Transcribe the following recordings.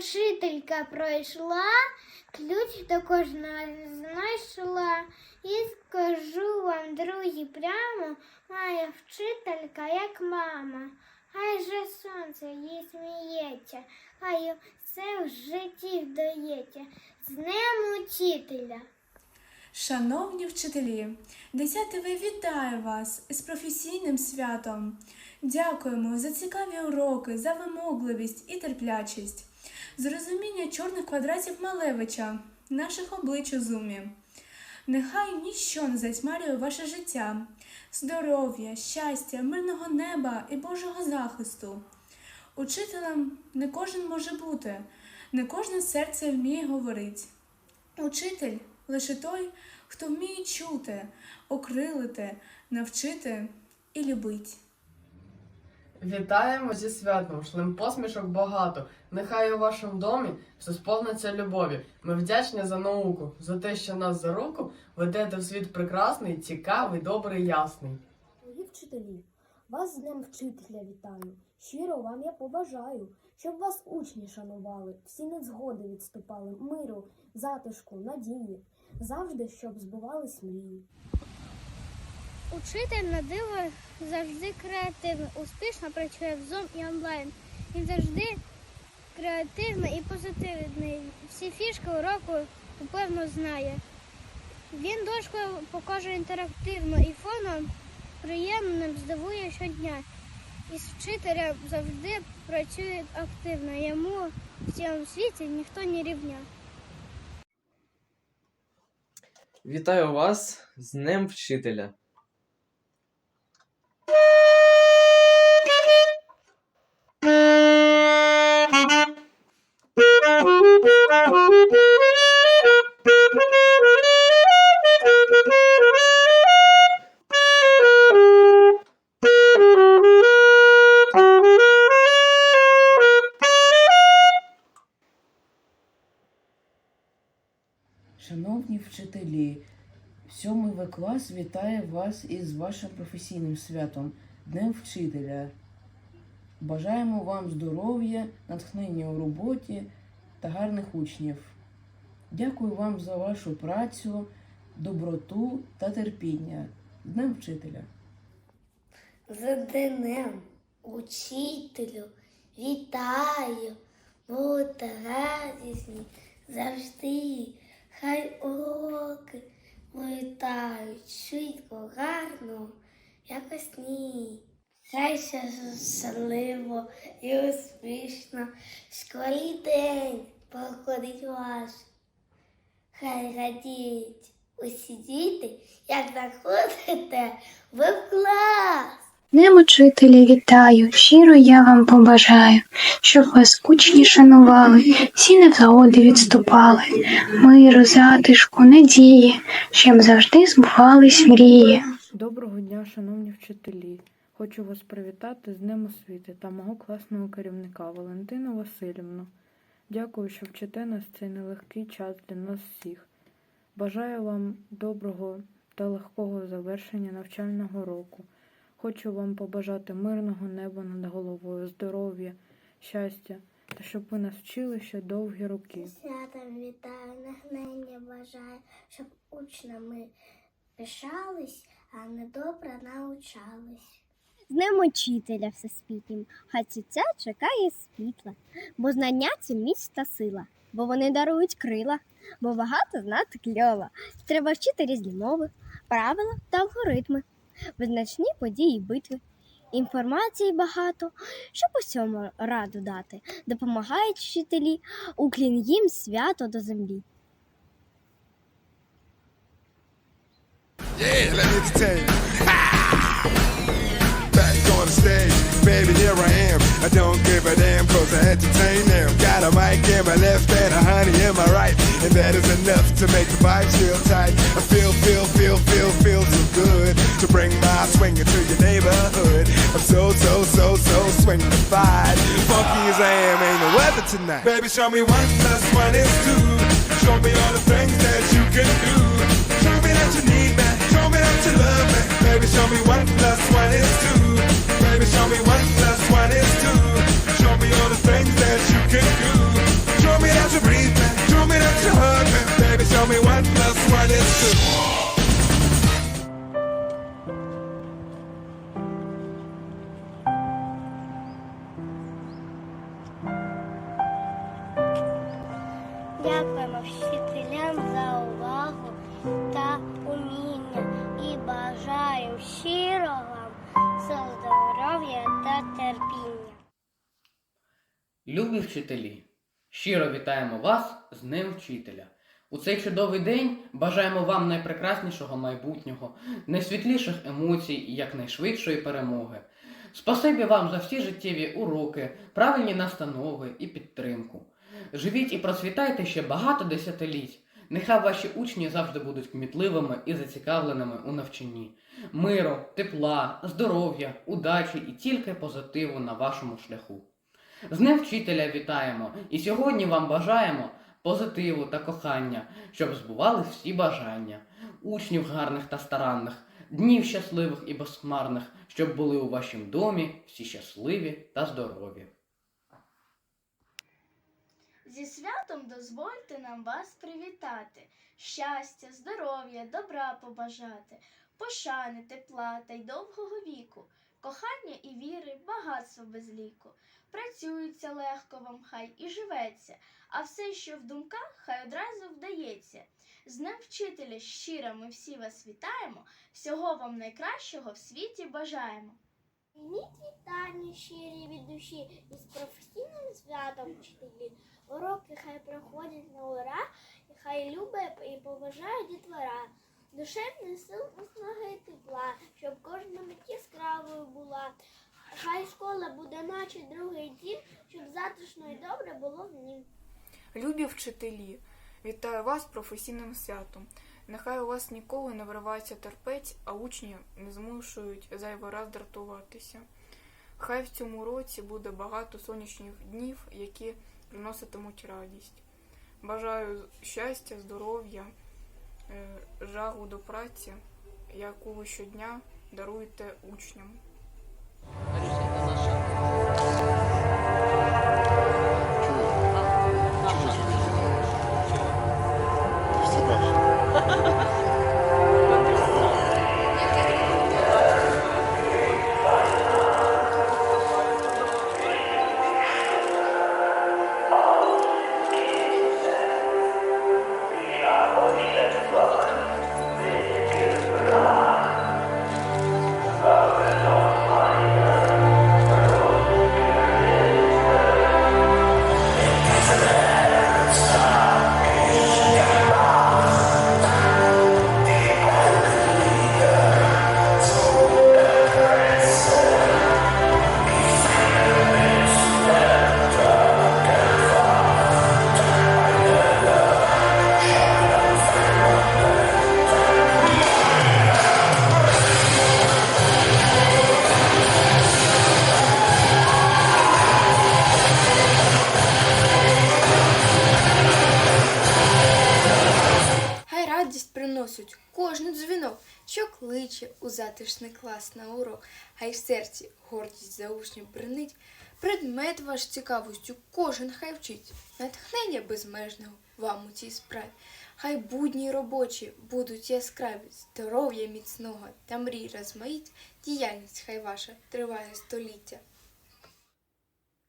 Тест учителька пройшла, ключ до кожного знайшла. І скажу вам, друзі, прямо має вчителька, як мама. Хай же сонце їй сміється, хай все в житті вдається. З днем учителя. Шановні вчителі, 10 ви вітаю вас із професійним святом. Дякуємо за цікаві уроки, за вимогливість і терплячість, за розуміння чорних квадратів Малевича, наших облич у зумі. Нехай ніщо не затьмарює ваше життя, здоров'я, щастя, мирного неба і Божого захисту. Учителем не кожен може бути, не кожне серце вміє говорити. Учитель лише той, хто вміє чути, окрилити, навчити і любить. Вітаємо зі святом, шлем посмішок багато. Нехай у вашому домі все сповниться любові. Ми вдячні за науку, за те, що нас за руку ведете в світ прекрасний, цікавий, добрий, ясний. Дорогі вчителі, вас з Днем вчителя вітаю. Щиро вам я побажаю, щоб вас учні шанували, всі незгоди відступали, миру, затишку, надії, завжди, щоб збувались мрії. Учитель на диво завжди креативний, успішно працює в Zoom і онлайн. Він завжди креативний і позитивний. Всі фішки уроку напевно знає. Він дошку покаже інтерактивно і фоном приємним здивує щодня. Із вчителем завжди працює активно. Йому в цьому світі ніхто не рівня. Вітаю вас з Днем Вчителя. Шановні вчителі, сьомий В клас вітає вас із вашим професійним святом Днем Вчителя. Бажаємо вам здоров'я, натхнення у роботі та гарних учнів. Дякую вам за вашу працю, доброту та терпіння. Днем Вчителя! З днем учителю вітаю, будьте радісні завжди. Хай уроки летають швидко, гарно, якось ні. Хай ще щасливо і успішно в школі день проходить ваш. Хай радіють усі діти, як заходите в клас. Днем учителі вітаю, щиро я вам побажаю, щоб вас учні шанували, всі невзгоди відступали, миру, затишку, надії, щоб завжди збувались мрії. Доброго дня, шановні вчителі. Хочу вас привітати з Днем освіти та мого класного керівника Валентину Васильівну. Дякую, що вчите нас цей нелегкий час для нас всіх. Бажаю вам доброго та легкого завершення навчального року. Хочу вам побажати мирного неба над головою, здоров'я, щастя та щоб ви нас вчили ще довгі роки. Святом вітаю, нагнення бажаю, щоб учнями пишались, а недобре научались. З Днем учителя всесвітнім, хай ця чекає світла, бо знання це міць та сила, бо вони дарують крила, бо багато знати кльово. Треба вчити різні мови, правила та алгоритми, визначні події битви. Інформації багато, щоб усьому раду дати, допомагають вчителі, уклін їм свято до землі. Yeah, let me entertain. Back on the stage, baby, here I am. I don't give a damn, cause I entertain them. Got a mic in my left and a honey in my right. And that is enough to make the vibes feel tight. I feel, feel, feel, feel, feel good to bring my swinger to your neighborhood. I'm so, so, so, so swingified. Funky as I am, ain't no weather tonight. Baby, show me one plus one is two. Show me all the things that you can do. Show me that you need me. Show me that you love me. Baby, show me one plus one is two. Baby, show me one plus one is two. Show me all the things that you can do. Show me that you breathe me. Show me that you hug me. Baby, show me one plus one is two. Дякуємо вчителям за увагу та уміння і бажаю щиро вам здоров'я та терпіння. Любі вчителі, щиро вітаємо вас з Днем Вчителя. У цей чудовий день бажаємо вам найпрекраснішого майбутнього, найсвітліших емоцій і якнайшвидшої перемоги. Спасибі вам за всі життєві уроки, правильні настанови і підтримку. Живіть і процвітайте ще багато десятиліть. Нехай ваші учні завжди будуть кмітливими і зацікавленими у навчанні. Миру, тепла, здоров'я, удачі і тільки позитиву на вашому шляху. З Днем вчителя вітаємо і сьогодні вам бажаємо позитиву та кохання, щоб збувались всі бажання, учнів гарних та старанних, днів щасливих і безхмарних, щоб були у вашім домі всі щасливі та здорові. Зі святом дозвольте нам вас привітати, щастя, здоров'я, добра побажати, пошани, тепла та й довгого віку, кохання і віри, багатство без ліку. Працюється легко вам хай і живеться, а все, що в думках, хай одразу вдається. З Днем вчителя щиро ми всі вас вітаємо, всього вам найкращого в світі бажаємо. Прийміть вітання щирі від душі із професійним святом вчителі. Уроки хай проходять на ура, і хай любить і поважає дітвора. Душевних сил наснаги тепла, щоб кожна мить яскравою була. Хай школа буде наче другий дім, щоб затишно і добре було в нім. Любі вчителі, вітаю вас професійним святом. Нехай у вас ніколи не виривається терпець, а учні не змушують зайвий раз дратуватися. Хай в цьому році буде багато сонячних днів, які приноситимуть радість. Бажаю щастя, здоров'я, е, жагу до праці, яку ви щодня даруєте учням. Що кличе у затишний клас на урок. Хай в серці гордість за учнем бринить. Предмет ваш цікавостю кожен хай вчить. Натхнення безмежного вам у цій справі. Хай будні робочі будуть яскраві, здоров'я міцного та мрій розмаїть. Діяльність хай ваша триває століття.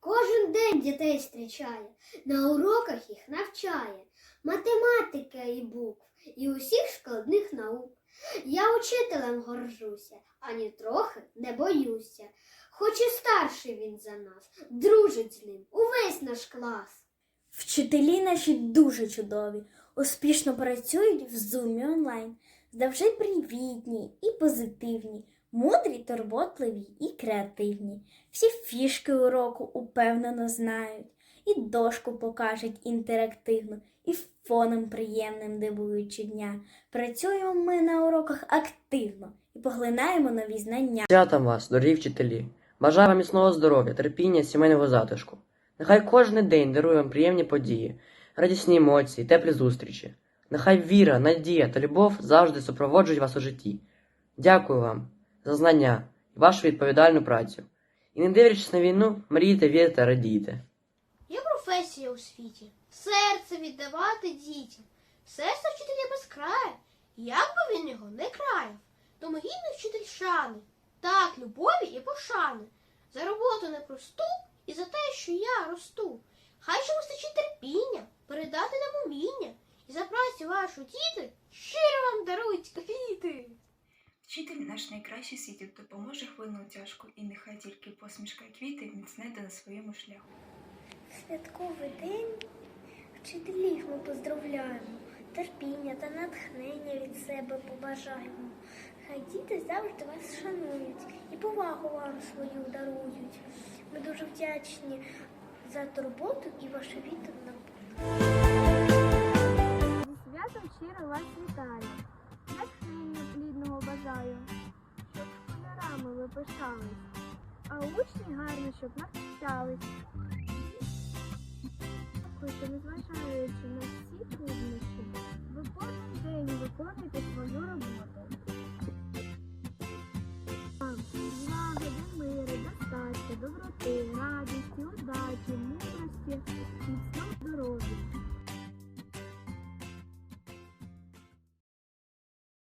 Кожен день дітей зустрічає, на уроках їх навчає, математика і букв, і усіх складних наук. Я учителем горжуся, ані трохи не боюся. Хоч і старший він за нас, дружить з ним увесь наш клас. Вчителі наші дуже чудові, успішно працюють в зумі онлайн, завжди привітні і позитивні, мудрі, турботливі і креативні. Всі фішки уроку упевнено знають, і дошку покажуть інтерактивно, і фоном приємним дивують щодня. Працюємо ми на уроках активно і поглинаємо нові знання. Святом вас, дорогі вчителі! Бажаю вам міцного здоров'я, терпіння, сімейного затишку. Нехай кожен день дарує вам приємні події, радісні емоції, теплі зустрічі. Нехай віра, надія та любов завжди супроводжують вас у житті. Дякую вам за знання і вашу відповідальну працю. І не дивлячись на війну, мрійте, вірте, радійте. Професія у світі серце віддавати дітям. Серце вчителя безкрає, як би він його не краяв, тому гідний вчитель шани, так, любові і пошани, за роботу непросту і за те, що я росту. Хай ще вистачить терпіння, передати нам уміння, і за працю вашу діти щиро вам дарують квіти. Вчитель наш найкращий світі допоможе хвилину тяжку, і нехай тільки посмішка квіти міцнете на своєму шляху. Святковий день вчителів ми поздравляємо, терпіння та натхнення від себе побажаємо. Хай діти завжди вас шанують і повагу вам свою дарують. Ми дуже вдячні за турботу і вашу віддану Зі святом щиро вас вітаю. Натхнення плідного бажаю, щоб школярами ви пишались, а учні гарно, щоб навчались. Незважаючи на всі труднощі, ви кожен день виконуєте свою роботу.